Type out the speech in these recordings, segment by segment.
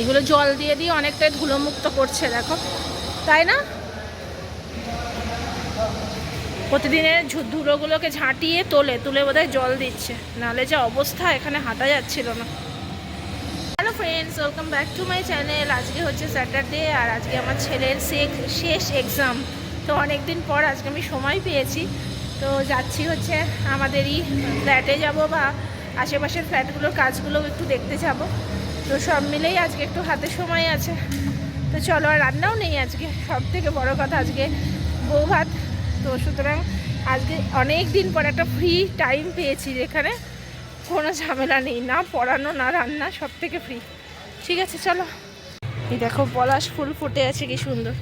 এগুলো জল দিয়ে দিয়ে অনেকটাই ধুলোমুক্ত করছে, দেখো। তাই না? প্রতিদিনের ধুলোগুলোকে ঝাঁটিয়ে তোলে, তুলে বোধহয় জল দিচ্ছে। নাহলে যে অবস্থা, এখানে হাঁটা যাচ্ছিল না। Hello friends welcome back to my channel আজকে হচ্ছে স্যাটারডে আর আজকে আমার ছেলের শেষ এক্সাম তো অনেক দিন পর আজকে আমি সময় পেয়েছি। তো যাচ্ছি হচ্ছে আমাদেরই ফ্ল্যাটে যাব বা আশেপাশের ফ্ল্যাটগুলোর কাজগুলো একটু দেখতে যাব। তো সব মিলেই আজকে একটু হাতে সময় আছে। তো চলো আর রান্নাও নেই আজকে। সব থেকে বড় কথা আজকে বউ ভাত তো সুতরাং আজকে অনেক দিন পর একটা ফ্রি টাইম পেয়েছি যেখানে কোনো ঝামেলা নেই, না পড়ানো, না রান্না, সব থেকে ফ্রি ঠিক আছে, চলো। এই দেখো পলাশ ফুল ফুটে আছে, কি সুন্দর।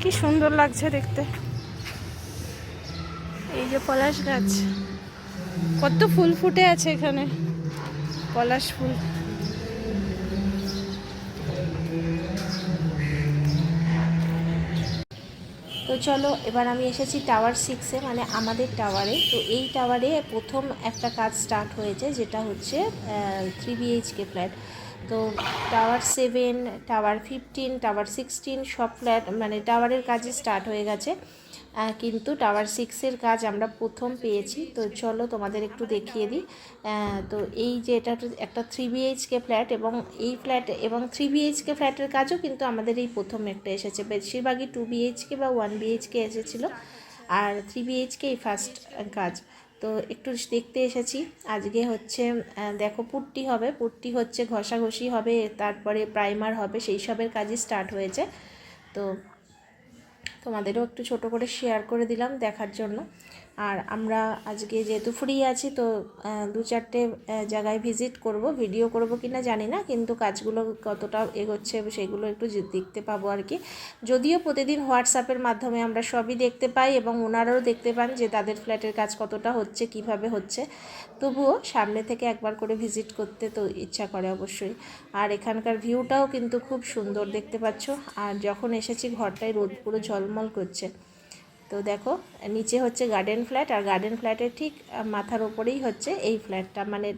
কি সুন্দর লাগছে দেখতে। এই যে পলাশ গাছ। কত ফুল ফুটে আছে এখানে। পলাশ ফুল। তো চলো, এবার আমি এসেছি টাওয়ার সিক্সে মানে আমাদের টাওয়ারে তো এই টাওয়ারে প্রথম একটা কাজ স্টার্ট হয়েছে, যেটা হচ্ছে থ্রি বিএইচকে ফ্ল্যাট তো tower seven tower fifteen tower sixteen সব ফ্ল্যাট মানে টাওয়ারের কাজই স্টার্ট হয়ে গেছে। কিন্তু টাওয়ার সিক্সের কাজ আমরা প্রথম পেয়েছি। তো চলো তোমাদের একটু দেখিয়ে দিই। তো এই যে এটা একটা থ্রি বিএইচকে ফ্ল্যাট এবং এই ফ্ল্যাট এবং থ্রি বিএইচকে ফ্ল্যাটের কাজও কিন্তু আমাদের এই প্রথম একটা এসেছে। বেশিরভাগই টু বিএইচকে বা ওয়ান বিএইচকে এসেছিল। আর থ্রি বিএইচকে এই ফার্স্ট কাজ। তো একটু দেখতে এসেছি। আজকে হচ্ছে দেখো পুট্টি হবে। পুট্টি হচ্ছে ঘষাঘষি হবে, তারপরে প্রাইমার হবে, সেই সবের কাজই স্টার্ট হয়েছে। তো তোমাদেরও একটু ছোট করে শেয়ার করে দিলাম দেখার জন্য। আর আমরা আজকে যেহেতু ফ্রি আছি, তো দু চারটে জায়গায় ভিজিট করব ভিডিও করব কি না জানি না, কিন্তু কাজগুলো কতটা এগোচ্ছে সেগুলো একটু দেখতে পাবো আর কি। যদিও প্রতিদিন হোয়াটসঅ্যাপের মাধ্যমে আমরা সবই দেখতে পাই এবং ওনারাও দেখতে পান যে, তাদের ফ্ল্যাটের কাজ কতটা হচ্ছে, কীভাবে হচ্ছে। তবুও সামনে থেকে একবার করে ভিজিট করতে তো ইচ্ছা করে অবশ্যই। আর এখানকার ভিউটাও কিন্তু খুব সুন্দর দেখতে পাচ্ছ। আর যখন এসেছি ঘরটায় রোদ পুরো ঝলমল করছে। তো দেখো, নিচে হচ্ছে গার্ডেন ফ্ল্যাট আর গার্ডেন ফ্ল্যাটের ঠিক মাথার ওপরেই হচ্ছে এই ফ্ল্যাটটা মানে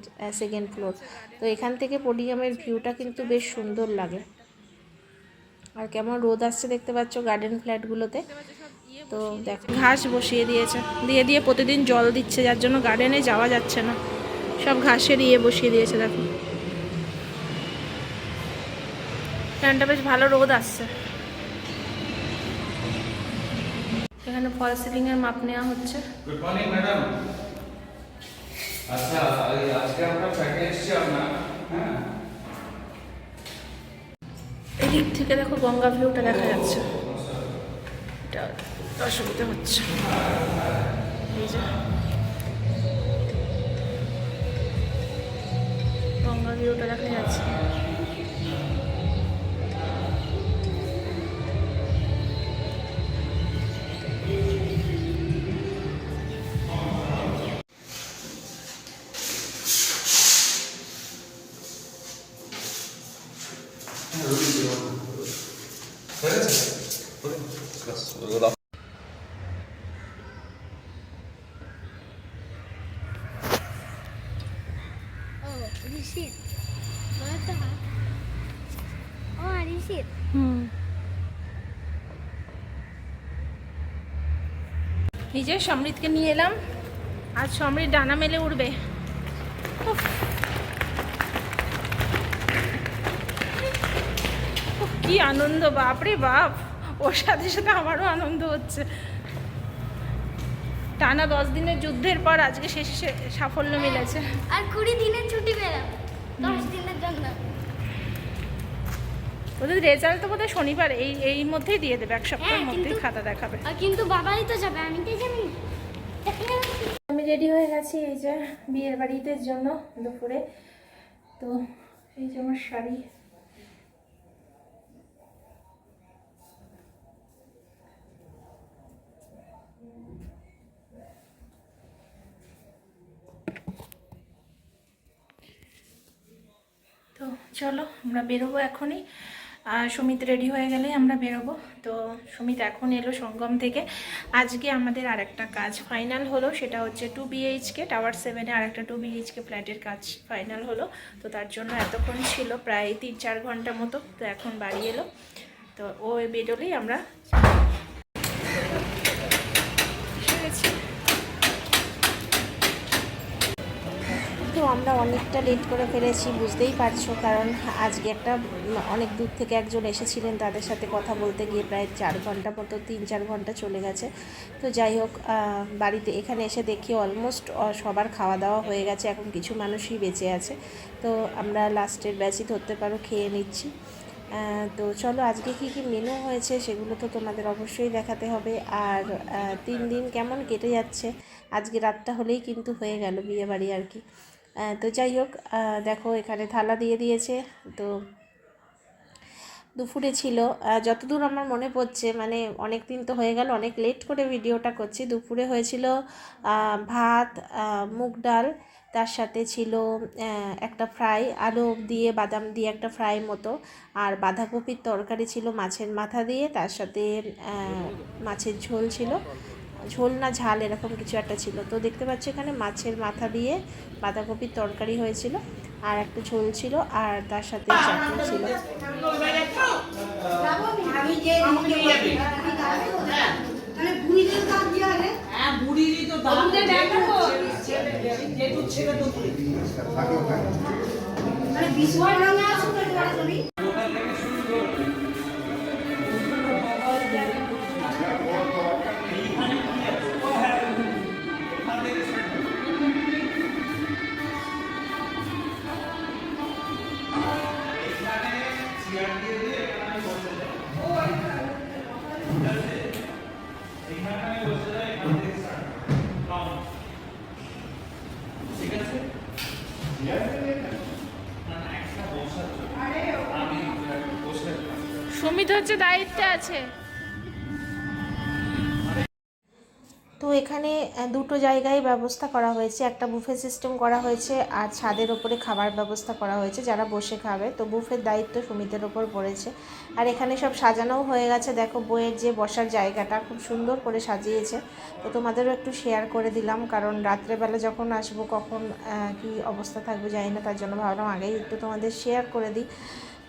সেকেন্ড ফ্লোর তো এখান থেকে পোডিয়ামের ভিউটা কিন্তু বেশ সুন্দর লাগে। আর কেমন রোদ আসছে দেখতে পাচ্ছ গার্ডেন ফ্ল্যাটগুলোতে তো দেখো, ঘাস বসিয়ে দিয়েছে। দিয়ে দিয়ে প্রতিদিন জল দিচ্ছে, যার জন্য গার্ডেনে যাওয়া যাচ্ছে না। সব ঘাসের ইয়ে বসিয়ে দিয়েছে, দেখো। ফ্যানটা বেশ ভালো রোদ আসছে। এখানে ফল সিলিং এর মাপ নেওয়া হচ্ছে। গুড মর্নিং ম্যাডাম আচ্ছা এই আজকে আমরা ফ্ল্যাটে এসেছি আপনার হ্যাঁ? এদিক থেকে দেখো গঙ্গা ভিউটা দেখা যাচ্ছে। এটা অসুবিধা হচ্ছে। এই যে। গঙ্গা ভিউটা দেখা যাচ্ছে। Receipt. What the heck? Receipt. হুম এই যে সমৃদ্ধকে নিয়ে এলাম আজ সমৃদ্ধ ডানা মেলে উঠবে কি আনন্দ বাপরে বাপ ওর সাথে সাথে আমারও আনন্দ হচ্ছে টানা দশ দিনের যুদ্ধের পর আজকে শেষে সে- সাফল্য মিলেছে। আর কুড়ি দিনের ছুটি পেলাম। দশ দিনের জন্য। ওদের রেজাল্ট তো বোধহয় শনিবার এই এই মধ্যেই দিয়ে দেবে এক সপ্তাহের হ্যাঁ, মধ্যেই খাতা দেখাবে। আর কিন্তু বাবাই তো যাবে আমি তো যাবি আমি রেডি হয়ে গেছি এই যে বিয়ের বাড়িতে জন্য দুপুরে। তো এই যে আমার শাড়ি তো চলো, আমরা বেরোবো এখনই। আর সুমিত রেডি হয়ে গেলেই আমরা বেরোবো। তো সুমিত এখন এলো সঙ্গম থেকে। আজকে আমাদের আরেকটা কাজ ফাইনাল হলো, সেটা হচ্ছে টু বিএইচকে টাওয়ার সেভেনে আরেকটা টু বিএইচকে ফ্ল্যাটের কাজ ফাইনাল হলো। তো তার জন্য এতক্ষণ ছিল, প্রায় তিন চার ঘণ্টা মতো। তো এখন বাড়ি এলো। তো ও বেরোলেই আমরা এসে গেছি। তো আমরা অনেকটা লেট করে ফেলেছি, বুঝতেই পারছ। কারণ আজকে একটা অনেক দূর থেকে একজন এসেছিলেন তাদের সাথে কথা বলতে গিয়ে প্রায় চার ঘণ্টা মতো, তিন চার ঘণ্টা চলে গেছে। তো যাই হোক বাড়িতে এখানে এসে দেখি অলমোস্ট সবার খাওয়া দাওয়া হয়ে গেছে। এখন কিছু মানুষই বেঁচে আছে। তো আমরা লাস্টের ব্যাচই ধরতে পারো, খেয়ে নিচ্ছি। তো চলো, আজকে কি কি মেনু হয়েছে সেগুলো তো তোমাদের অবশ্যই দেখাতে হবে। আর তিন দিন কেমন কেটে যাচ্ছে? আজকে রাতটা হলেই কিন্তু হয়ে গেল বিয়ে বাড়ি আর কি। তো যাই হোক দেখো এখানে থালা দিয়ে দিয়েছে। তো দুপুরে ছিল। যতদূর আমার মনে পড়ছে মানে অনেক দিন তো হয়ে গেল, অনেক লেট করে ভিডিওটা করছি। দুপুরে হয়েছিল ভাত মুগ ডাল, তার সাথে ছিল একটা ফ্রাই আলু দিয়ে, বাদাম দিয়ে একটা ফ্রাই মতো। আর বাঁধাকপির তরকারি ছিল মাছের মাথা দিয়ে, তার সাথে মাছের ঝোল ছিল। ঝোল না ঝাল এরকম কিছু একটা ছিল। তো দেখতে পাচ্ছি এখানে মাছের মাথা দিয়ে বাঁধাকপির তরকারি হয়েছিল আর একটা ঝোল ছিল আর তার সাথে চাটনি ছিল। মানে সুমিত হচ্ছে দায়িত্বে আছে। তো এখানে দুটো জায়গায় ব্যবস্থা করা হয়েছে। একটা বুফে সিস্টেম করা হয়েছে আর ছাদের ওপরে খাবার ব্যবস্থা করা হয়েছে, যারা বসে খাবে। তো বুফের দায়িত্ব সুমিতের ওপর পড়েছে। আর এখানে সব সাজানোও হয়ে গেছে। দেখো বইয়ের যে বসার জায়গাটা খুব সুন্দর করে সাজিয়েছে। তো তোমাদেরও একটু শেয়ার করে দিলাম, কারণ রাত্রেবেলা যখন আসব, কখন কি অবস্থা থাকবে জানি না, তার জন্য ভাবলাম আগেই একটু তোমাদের শেয়ার করে দিই।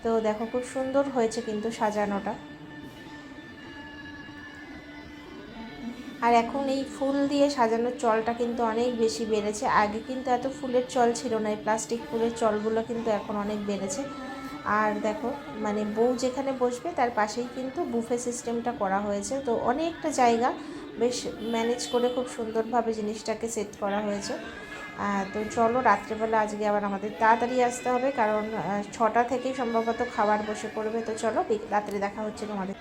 তো দেখো খুব সুন্দর হয়েছে কিন্তু সাজানোটা। আর এখন এই ফুল দিয়ে সাজানোর চলটা কিন্তু অনেক বেশি বেড়েছে। আগে কিন্তু এত ফুলের চল ছিল না, এই প্লাস্টিক ফুলের চলগুলো কিন্তু এখন অনেক বেড়েছে। আর দেখো মানে বউ যেখানে বসবে তার পাশেই কিন্তু বুফে সিস্টেমটা করা হয়েছে। তো অনেকটা জায়গা বেশ ম্যানেজ করে খুব সুন্দরভাবে জিনিসটাকে সেট করা হয়েছে। তো চলো, রাত্রেবেলা আজকে আবার আমাদের তাড়াতাড়ি আসতে হবে, কারণ ছটা থেকেই সম্ভবত খাবার বসে পড়বে। তো চলো রাত্রে দেখা হচ্ছে তোমাদের।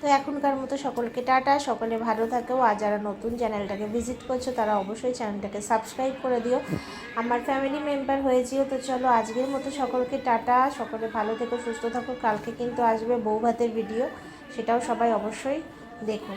তো এখনকার মতো সকলকে টাটা, সকলে ভালো থাকো। আর যারা নতুন চ্যানেলটাকে ভিজিট করছ, তারা অবশ্যই চ্যানেলটাকে সাবস্ক্রাইব করে দিও। আমার ফ্যামিলি মেম্বার হয়ে যেও। তো চলো, আজকের মতো সকলকে টাটা, সকলে ভালো থেকো, সুস্থ থাকো। কালকে কিন্তু আসবে বউ ভাতের ভিডিও, সেটাও সবাই অবশ্যই দেখো।